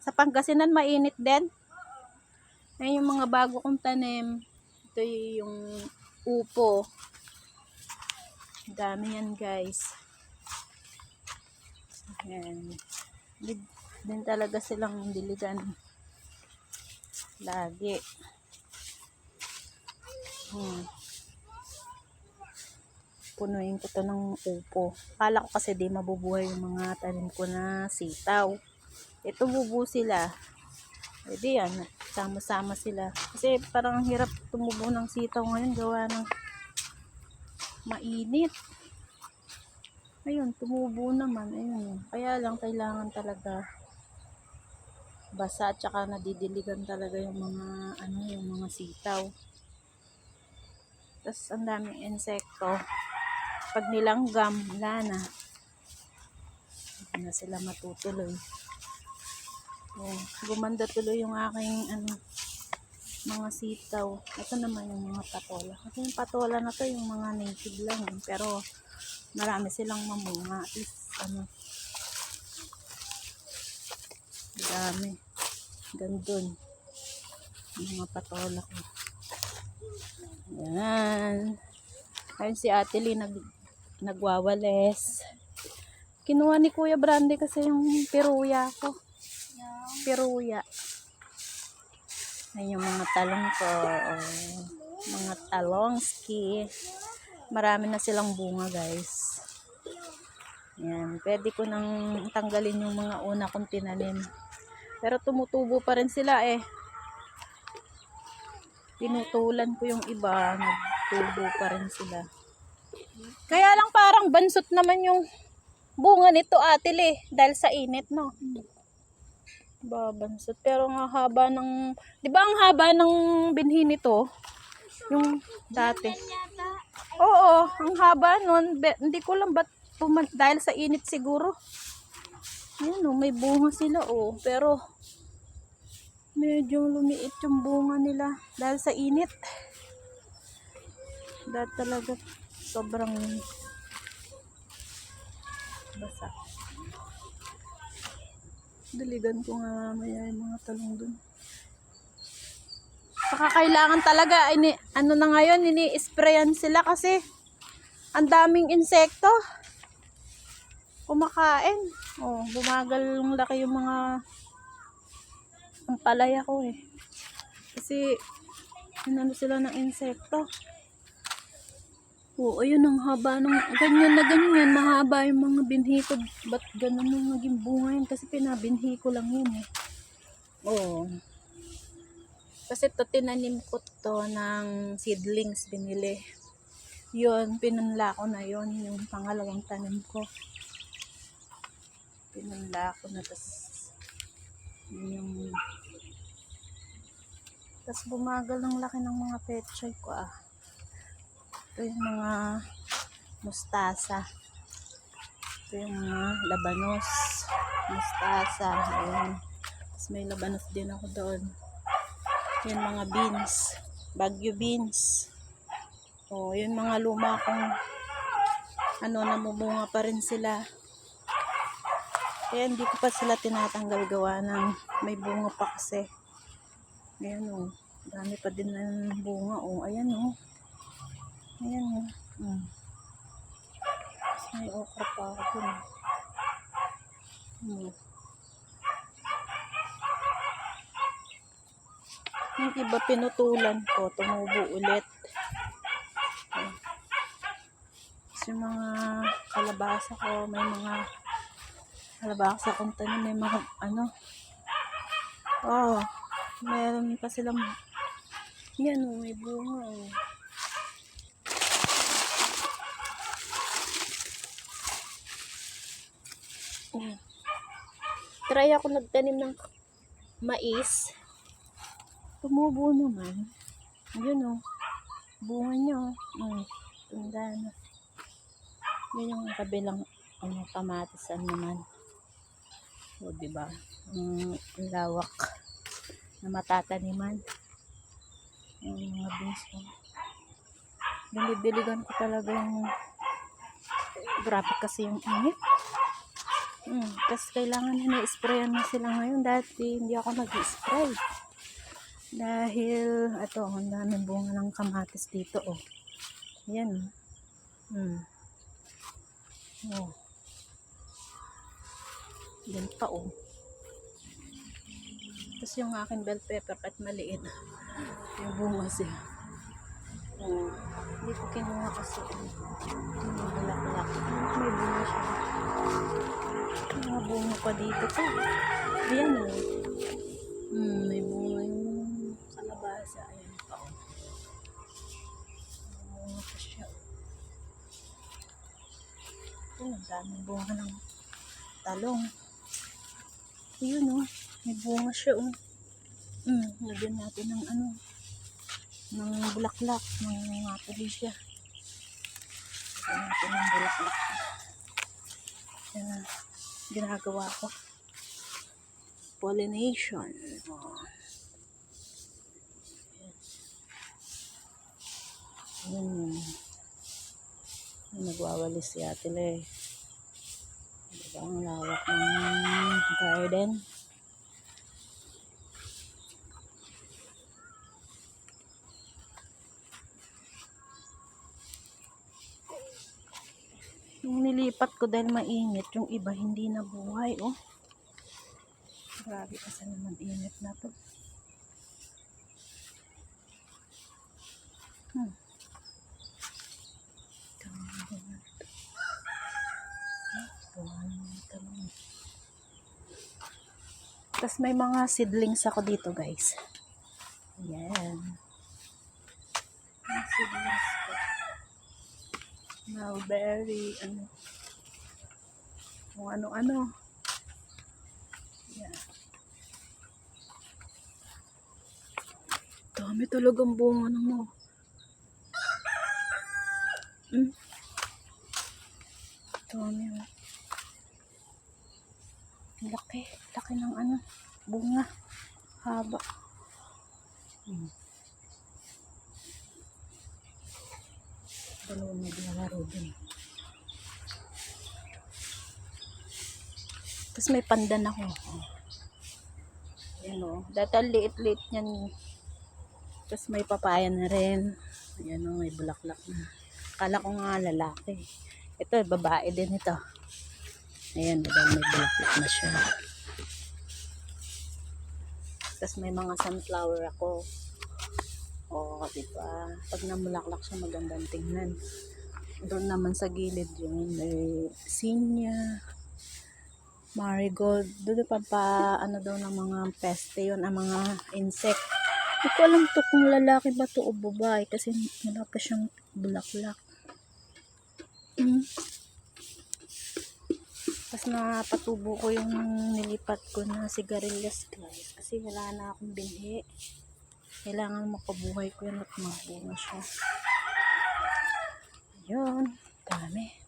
Sa Pangasinan, mainit din. Ayan yung mga bago kong tanim. Ito yung upo. Dami yan, guys. Ayan. Din talaga silang diligan. Lagi. Hmm. Punuin ko to ng upo. Kala ko kasi di mabubuhay yung mga tanim ko na sitaw. Ito bubu sila. Pwede yan. Sama-sama sila. Kasi parang ang hirap tumubo ng sitaw ngayon gawa ng mainit. Ayun, tumubo naman. Ayun. Kaya lang kailangan talaga basa at saka nadidiligan talaga yung mga ano yung mga sitaw. Tapos ang daming insekto. Pag nilanggam, wala na. Hindi na sila matutuloy. Oh, gumanda tuloy yung aking ano, mga sitaw. Ito naman yung mga patola. Kasi yung patola na to yung mga native lang. eh. Pero marami silang mamunga. At least ano, dami. Gandun. Mga patola ko. Yan. Ayun si Ate Lee nag, nagwawales. Kinuha ni Kuya Brandy kasi yung piruya ko. Piruya. Ayun yung mga talong ko. Mga talongski. Marami na silang bunga guys. Yan. Pwede ko nang tanggalin yung mga una kong tinanim. Pero tumutubo pa rin sila eh. Tinutulan ko yung iba. Nagtubo pa rin sila. Kaya lang parang bansot naman yung bunga nito atil eh. Dahil sa init no. Babansot. Pero ang haba ng... Di ba ang haba ng binhi nito? Yung dati. Oo, ang haba nun. Be- hindi ko lang ba't puman- dahil sa init siguro. Ayan o, may bunga sila o. Pero medyo lumiit yung bunga nila dahil sa init. Dahil talaga sobrang basa. Daligan ko nga mamaya yung mga talong dun. Saka kailangan talaga, ini, ano na ngayon, ini-sprayan sila kasi ang daming insekto. Kumakain. Oh, bumagal yung laki yung mga ang palaya ko eh. Kasi, inano sila ng insekto. Oo, ayun ang haba ng, ganyan na ganyan, mahaba yung mga binhi ko. Ba't ganun yung naging bunga yun? Kasi pinabinhi ko lang yun eh. Oo. Kasi to tinanim ko to ng seedlings binili. Yun, pinunla ko na yun, yung pangalawang tanim ko. Pinunla ko na, yun yung tas bumagal ng laki ng mga pechay ko ah. Ito yung mga mustasa. Ito yung mga labanos. Mustasa. Ayan. Tapos may labanos din ako doon. Yan mga beans. Bagyo beans. O, yun mga luma kong ano, namumunga pa rin sila. Kaya hindi ko pa sila tinatanggal gawa ng may bunga pa kasi. Ayan o. Dami pa din ng bunga o. Ayan o. Ayan o. Mm. Tapos May okra pa ako dun. Mm. Yung iba pinutulan ko, tumubo ulit. Tapos yung mga kalabasa ko, may mga kalabasa kong tanim, may mga ano. Oh, meron pa silang yan oh, may bunga oh. Mm. Try ako nagtanim ng mais. Tumubo naman. Yun oh. Bunga niya oh. Mm. Tunda na. Yun yung kabilang ano, kamatisan naman. O, di ba? Ang ang lawak na matataniman. Yung mga beans ko. Dinidiligan ko talaga yung grabe kasi yung init. Hmm, tapos kailangan na sprayan na sila ngayon. Dati hindi ako nag-spray. Dahil, ito, ang daming bunga ng kamatis dito, oh. Yan, oh. Hmm. Oh. Yan pa, oh. Tapos yung aking bell pepper kahit maliit. Yung bunga siya. Oh. Hindi ko kinuha kasi. Yung bulaklak. May bunga siya. Mga bunga pa dito pa. Ayan oh. Hmm, may bunga yung kalabasa. Ayan pa oh. May Bunga pa siya. Oh, daming bunga ng talong. Ayun oh. May bunga siya oh. Hmm, lagyan natin ng ano ng bulaklak ng siya. Lagyan natin ng bulaklak. Yan na ginagawa ko. Pollination. Oh. Yan. Yan. Nagwawalis si Ate Le. Diba ang lawak ng garden? Nilipat ko dahil mainit, yung iba hindi na buhay, oh. Grabe kasi naman init na to. Hmm. Tapos may mga seedlings ako dito, guys. Ayan. Mga seedlings ko. Mulberry, ano. Kung ano-ano. Yan. Dami talagang bunga ng mo. Hmm? Dami oh. Laki. Laki ng ano. Bunga. Haba. Hmm. Dalawang naglalaro din. Tapos may pandan ako. Oh. Ayan o. Dati ang liit-liit niyan. Tapos may papaya na rin. Ayan o, may bulaklak na. Akala ko nga lalaki. Ito, babae din ito. Ayan, diba, may bulaklak na siya. Tapos may mga sunflower ako. Oo, di ba? Pag namulaklak siya, magandang tingnan. Doon naman sa gilid yun, may sinya, marigold. Doon pa pa, ano daw ng mga peste yun, ang mga insect. Hindi ko alam to kung lalaki ba to o babae kasi wala pa siyang bulaklak. Mm. Tapos napatubo ko yung nilipat ko na sigarilyas guys kasi wala na akong binhi. Kailangan makabuhay ko yan at magbunga siya. Ayun. Dami.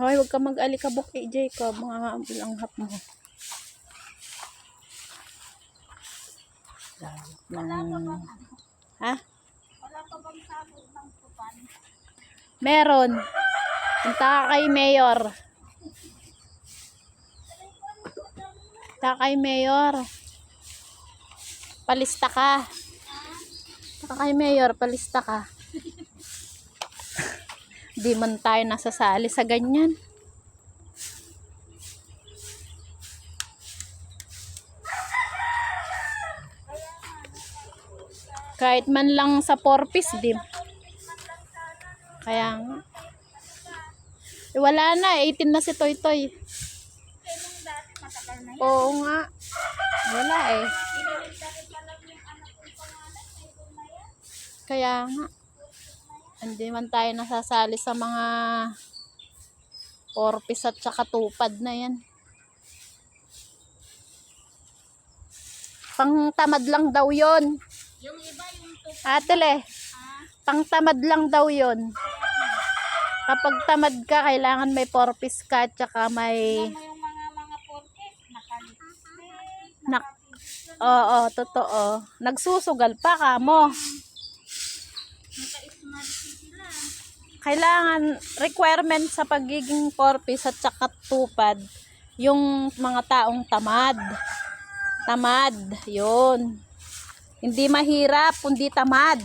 Hoy, huwag ka mag-alikabok eh, Jacob. Mga langhap mo. Lang. Ha? Wala pa bang sabog ng tupan? Meron. Punta ka kay Mayor. Punta ka kay Mayor. Palista ka. Punta ka kay Mayor, palista ka. Di man tayo nasasali sa ganyan. Kahit man lang sa porpis, di. Kaya nga. Eh, wala na, 18 na si Toy Toy. Oo nga. Wala eh. Kaya nga. Hindi man tayo nasasali sa mga porpis at saka tupad na yan. Pang tamad lang daw yon. Yung iba yung tupan. Atele, Ah, pang tamad lang daw yon. Kapag tamad ka, kailangan may porpis ka at saka may... Mo yung mga mga nakalipstick, Nak- Oo, totoo. Nagsusugal pa ka mo. Naka-smart sila. Kailangan, requirement sa pagiging porpis at saka tupad, yung mga taong tamad. Tamad, yun. Hindi mahirap, kundi tamad.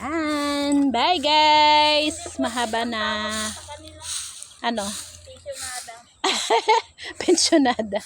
Yan. Bye guys! Mahaba na. Ano? pensionada. Pensionada.